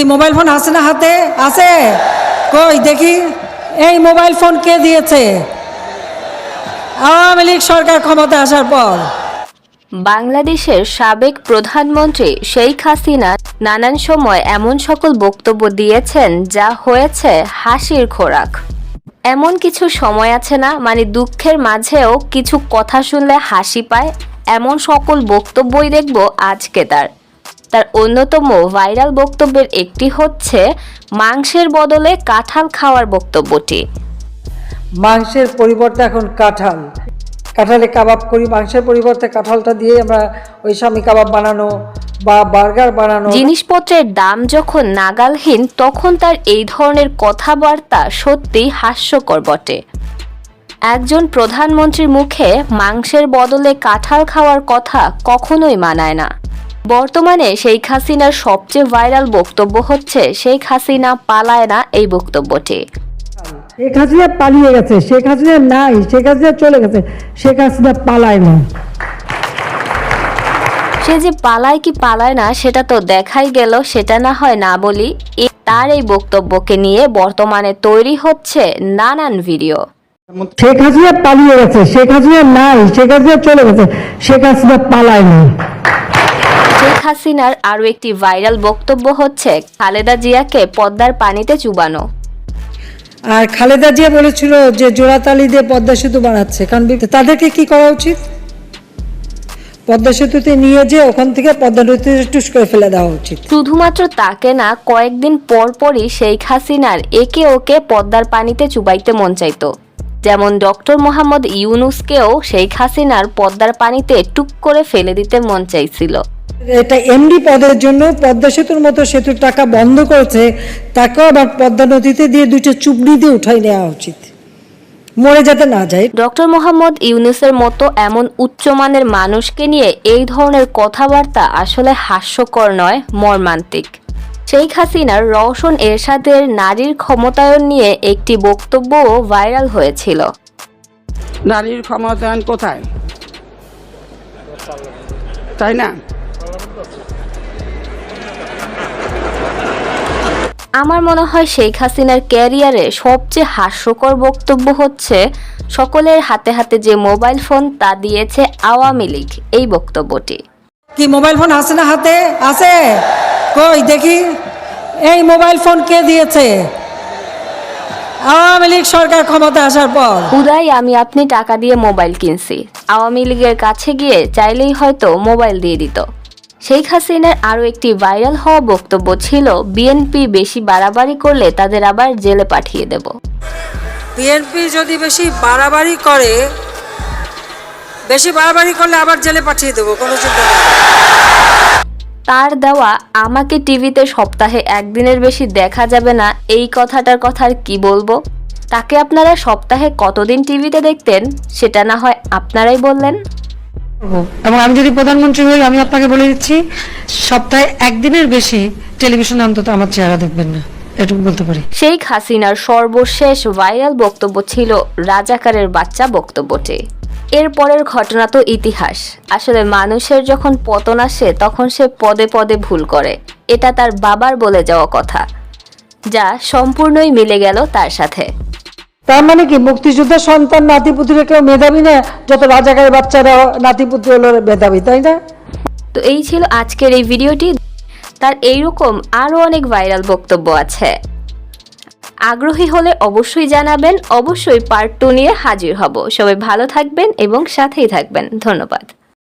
কি mobile phone আছে না হাতে? আছে? কই, দেখি। এই মোবাইল ফোন কে দিয়েছে? আওয়ামী লীগ সরকার ক্ষমতা আসার পর। বাংলাদেশের সাবেক প্রধানমন্ত্রী শেখ হাসিনা নানান সময় এমন সকল বক্তব্য দিয়েছেন যা হয়েছে হাসির খোরাক। এমন কিছু সময় আছে না মানে দুঃখের মাঝেও কিছু কথা শুনলে হাসি পায়, এমন সকল বক্তব্যই দেখব আজকে তার। তার অন্যতম ভাইরাল বক্তব্যের একটি হচ্ছে মাংসের বদলে কাঁঠাল খাওয়ার বক্তব্যটি। মাংসের পরিবর্তে এখন কাঁঠাল। কাঁঠালে কাবাব করি মাংসের পরিবর্তে কাঁঠালটা দিয়ে আমরা ওই স্বামী কাবাব বানানো বা বার্গার বানানো। জিনিসপত্রের দাম যখন নাগালহীন তখন তার এই ধরনের কথাবার্তা সত্যিই হাস্যকর বটে। একজন প্রধানমন্ত্রীর মুখে মাংসের বদলে কাঁঠাল খাওয়ার কথা কখনোই মানায় না। বর্তমানে শেখ হাসিনার সবচেয়ে ভাইরাল বক্তব্য হচ্ছে শেখ হাসিনা পালায় না এই বক্তব্যটি। শেখ হাসিনা পালিয়ে গেছে শেখ হাসিনা নাই শেখ হাসিনা চলে গেছে শেখ হাসিনা পালায় না। সে যে পালায় কি পালায় না সেটা তো দেখাই গেল সেটা না হয় না বলি তার এই বক্তব্যকে নিয়ে বর্তমানে তৈরি হচ্ছে নানান ভিডিও। শেখ হাসিনা পালিয়ে গেছে শেখ হাসিনা নাই শেখ হাসিনা চলে গেছে শেখ হাসিনা পালায় না। শেখ হাসিনার আরও একটি ভাইরাল বক্তব্য হচ্ছে খালেদা জিয়াকে পদ্মার পানিতে চুবানো। আর খালেদা জিয়া বলেছিল যে জোড়াতালি দিয়ে পদ্মা সেতু বানাচ্ছে কারণ তাদেরকে কি করা উচিত? পদ্মা সেতুতে নিয়ে যে ওখান থেকে পদ্মা নদীতে টুস করে ফেলে দেওয়া উচিত। শুধুমাত্র তাকে না কয়েকদিন পর পরই শেখ হাসিনার একে ওকে পদ্মার পানিতে চুবাইতে মন চাইতো। যেমন ডক্টর মোহাম্মদ ইউনুসকেও শেখ হাসিনার পদ্মার পানিতে টুক করে ফেলে দিতে মন চাইছিল। এটা এমডি পদের জন্য পদ্মা সেতুর মতো সেতুর টাকা বন্ধ করেছে তাকেও আবার পদ্মা নদীতে দিয়ে দুইটা চুবড়ি দিয়ে উঠাই নেওয়া উচিত। মরে যাতে না যায়। ডক্টর মোহাম্মদ ইউনুসের মতো এমন উচ্চমানের মানুষকে নিয়ে এই ধরনের কথাবার্তা আসলে হাস্যকর নয় মর্মান্তিক। শেখ হাসিনার রওশন এরশাদের নারীর ক্ষমতায়ন নিয়ে একটি বক্তব্যও ভাইরাল হয়েছিল। নারীর ক্ষমতায়ন কোথায়? তাই না? আমার মনে হয় শেখ হাসিনার ক্যারিয়ারে সবচেয়ে হাস্যকর বক্তব্য হচ্ছে সকলের হাতে হাতে যে মোবাইল ফোন তা দিয়েছে আওয়ামী লীগ। এই বক্তব্যটি। কি মোবাইল ফোন আছে না হাতে? আছে? কই দেখি। এই মোবাইল ফোন কে দিয়েছে? আওয়ামী লীগ সরকার ক্ষমতা আসার পর। উদয় আমি আপনি টাকা দিয়ে মোবাইল কিনছি। আওয়ামী লীগের কাছে গিয়ে চাইলেই হয়তো মোবাইল দিয়ে দিত। শেখ হাসিনার আরও একটি ভাইরাল হওয়া বক্তব্য ছিল বিএনপি বেশি বাড়াবাড়ি করলে তাদের আবার জেলে পাঠিয়ে দেব। বিএনপি যদি বেশি বাড়াবাড়ি করে বেশি বাড়াবাড়ি করলে আবার জেলে পাঠিয়ে দেবো কোনো চিন্তা নেই। তার দেওয়া আমাকে টিভিতে সপ্তাহে একদিনের বেশি দেখা যাবে না এই কথাটার কথা আর কি বলব? তাকে আপনারা সপ্তাহে কতদিন টিভিতে দেখতেন সেটা না হয় আপনারাই বললেন। এবং আমি যদি প্রধানমন্ত্রী হই, আমি আপনাকে বলে দিচ্ছি, সপ্তাহে একদিনের বেশি টেলিভিশন অন্তত আমার চেহারা দেখবেন না। শেখ হাসিনার সর্বশেষ ভাইরাল বক্তব্য ছিল রাজাকারের বাচ্চা বক্তব্যটি। এরপরের ঘটনা তো ইতিহাস। আসলে মানুষের যখন পতন আসে, তখন সে পদে পদে ভুল করে। এটা তার বাবার বলে যাওয়া কথা, যা সম্পূর্ণই মিলে গেল তার সাথে। তার মানে কি মুক্তিযোদ্ধার সন্তান নাতিপুতিরা কেউ মেধাবী না, যত রাজাকারের বাচ্চারা নাতিপুতি হলো মেধাবী, তাই না? তো এই ছিল আজকের এই ভিডিওটি। তার এইরকম আরও অনেক ভাইরাল বক্তব্য আছে। আগ্রহী হলে অবশ্যই জানাবেন, অবশ্যই পার্ট টু নিয়ে হাজির হব। সবাই ভালো থাকবেন এবং সাথেই থাকবেন। ধন্যবাদ।